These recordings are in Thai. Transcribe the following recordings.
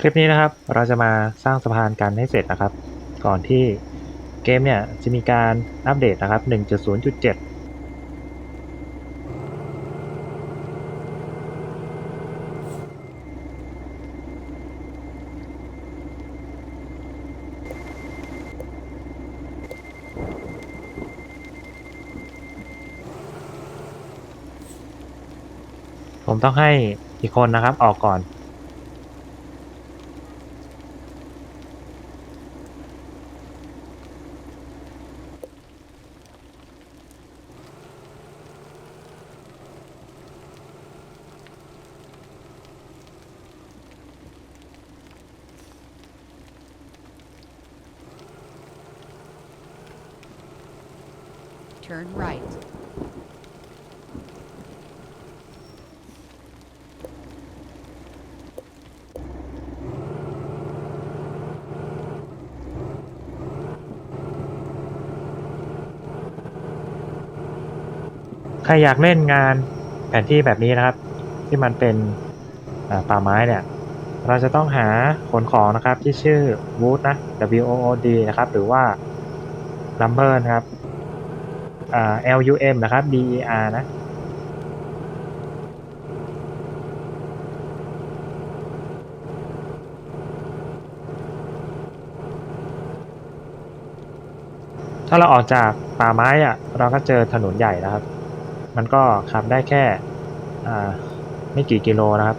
คลิปนี้นะครับเราจะมาสร้างสะพานกันให้เสร็จนะครับ ก่อนที่เกมเนี่ยจะมีการอัปเดตนะครับ 1.0.7ผมต้องให้อีกคนนะครับออกก่อน Turn right. ใครอยากเล่นงานแผนที่แบบนี้นะครับ ที่มันเป็นอ่าป่าไม้เนี่ย เราจะต้องหาขนของนะครับที่ชื่อ wood นะ W O O D นะครับ หรือว่า lumber นะครับ อ่า L U M นะครับ D E R นะ ถ้าเราออกจากป่าไม้อะเราก็เจอถนนใหญ่นะครับ มันก็ขับได้แค่ อ่า ไม่กี่กิโลนะครับ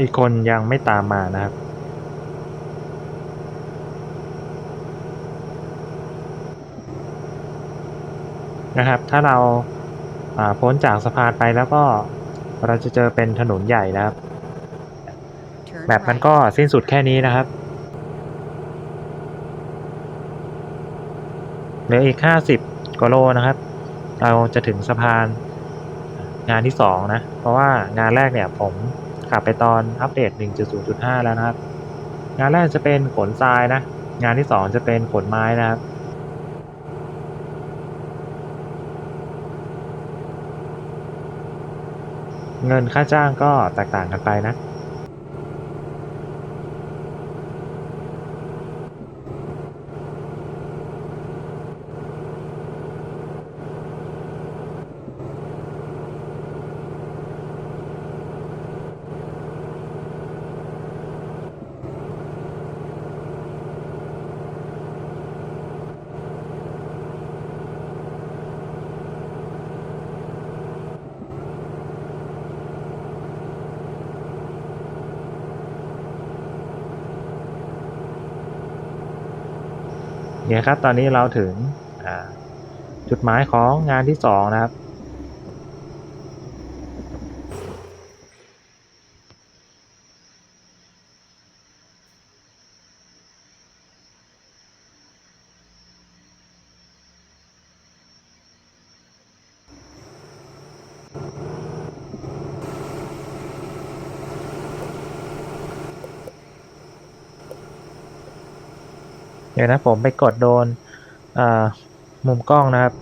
อีกคนยังไม่ตามมานะครับ นะครับ ถ้าเราพ้นจากสะพานไปแล้วก็เราจะเจอเป็นถนนใหญ่นะครับ แบบมันก็สิ้นสุดแค่นี้นะครับเหลืออีก 50กว่าโลนะครับ เราจะถึงสะพานงานที่2นะ เพราะว่างานแรกเนี่ยผม ขับไปตอนอัปเดต 1.0.5 แล้วนะครับ งานแรกจะเป็นขนทรายนะ งานที่ 2 จะเป็นขนไม้นะครับเงินค่าจ้างก็แตกต่างกันไปนะ เนี่ยครับ ตอนนี้เราถึงจุดหมายของงานที่สองนะครับ ดี๋ยวนะผมไปกดโดนอ่ามุมกล้องนะครับ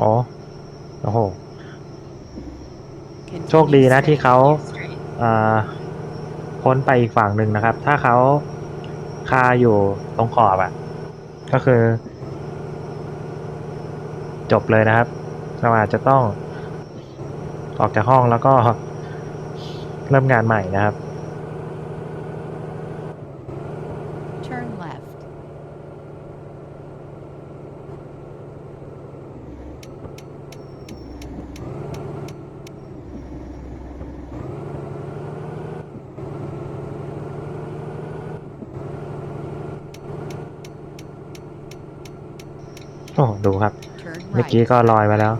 อ๋อ โอ้โห โชคดี Continue นะที่ straight. เขาอ่าพ้นไปอีกฝั่งหนึ่งนะครับ ถ้าเขาคาอยู่ตรงขอบอะ่ะ ก็คือ จบเลยนะครับ เราอาจจะต้องออกจากห้องแล้วก็เริ่มงานใหม่นะครับ Turn left. โอ้ดูครับ Turn เมื่อกี้ก็ลอยไปแล้ว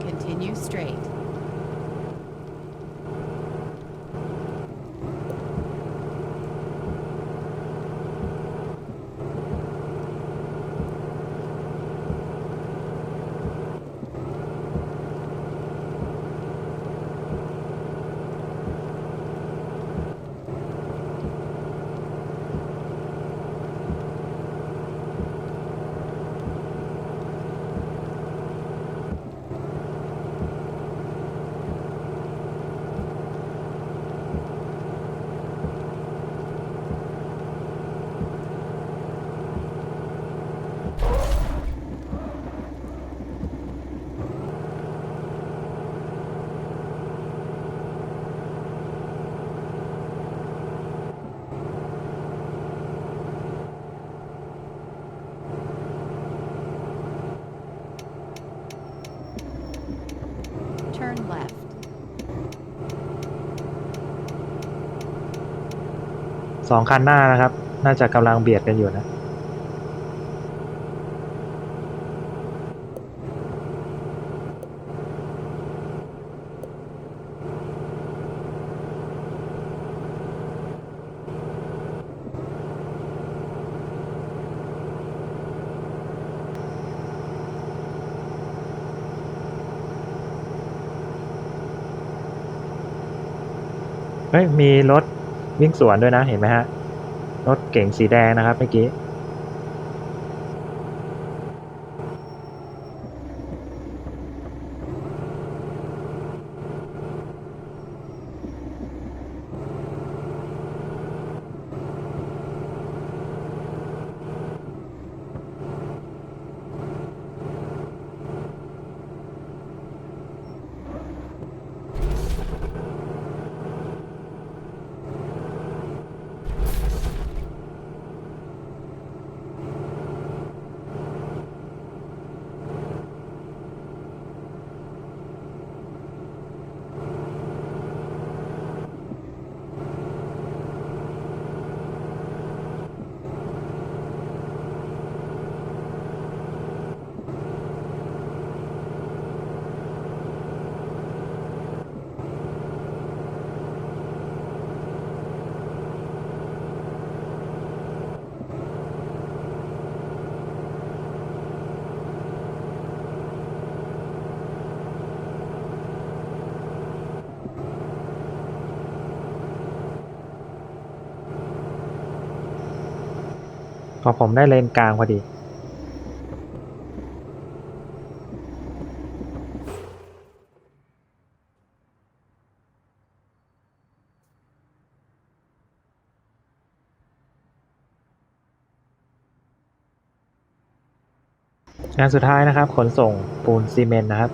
Continue straight. สองคันหน้านะครับ น่าจะกำลังเบียดกันอยู่นะเฮ้ยมีรถ วิ่งสวนด้วยนะเห็นไหมฮะรถเก๋งสีแดงนะครับเมื่อกี้ พอผมได้เลนกลางพอดี งานสุดท้ายนะครับ ขนส่งปูนซีเมนต์นะครับ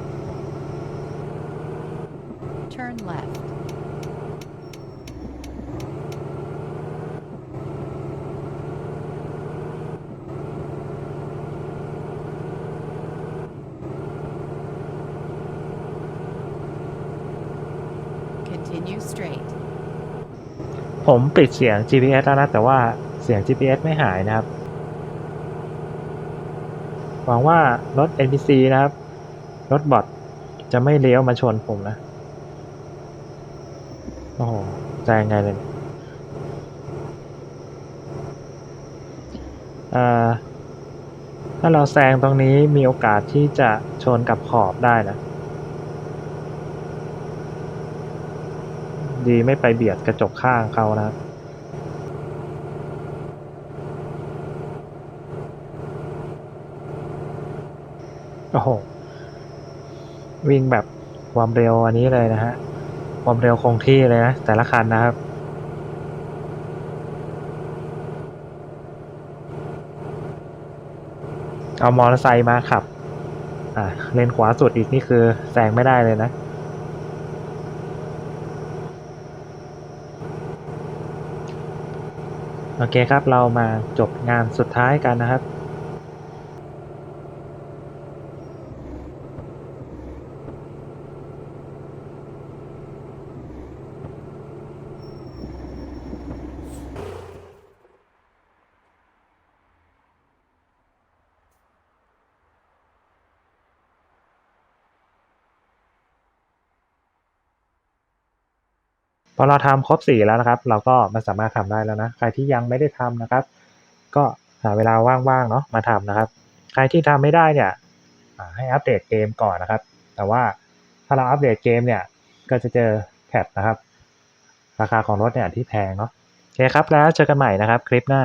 Turn left. Continue straight. ผมปิดเสียง GPS แล้วนะแต่ว่าเสียง GPS ไม่หายนะครับ หวังว่ารถ NPC นะครับ รถบอทจะไม่เลี้ยวมาชนผมนะ โอ้โหจะยังไงเลยเนี่ยเอ่อถ้าเราแซงตรงนี้มีโอกาสที่จะชนกับขอบได้นะ ดีไม่ไปเบียดกระจกข้างเขานะโอ้โห วิ่งแบบความเร็วอันนี้เลยนะฮะ ความเร็วคงที่เลยนะ แต่ละคันนะครับเอามอเตอร์ไซค์มาขับ อ่าเลนขวาสุดอีกนี่คือแซงไม่ได้เลยนะ โอเคครับ เรามาจบงานสุดท้ายกันนะครับ พอเราทำครบสี่แล้วนะครับ เราก็มันสามารถทำได้แล้วนะ ใครที่ยังไม่ได้ทำนะครับ ก็หาเวลาว่างๆเนาะมาทำนะครับ ใครที่ทำไม่ได้เนี่ยให้อัปเดตเกมก่อนนะครับ แต่ว่าถ้าเราอัปเดตเกมเนี่ยก็จะเจอแคปนะครับ ราคาของรถเนี่ยที่แพงเนาะโอเคครับแล้วเจอกันใหม่นะครับ คลิปหน้า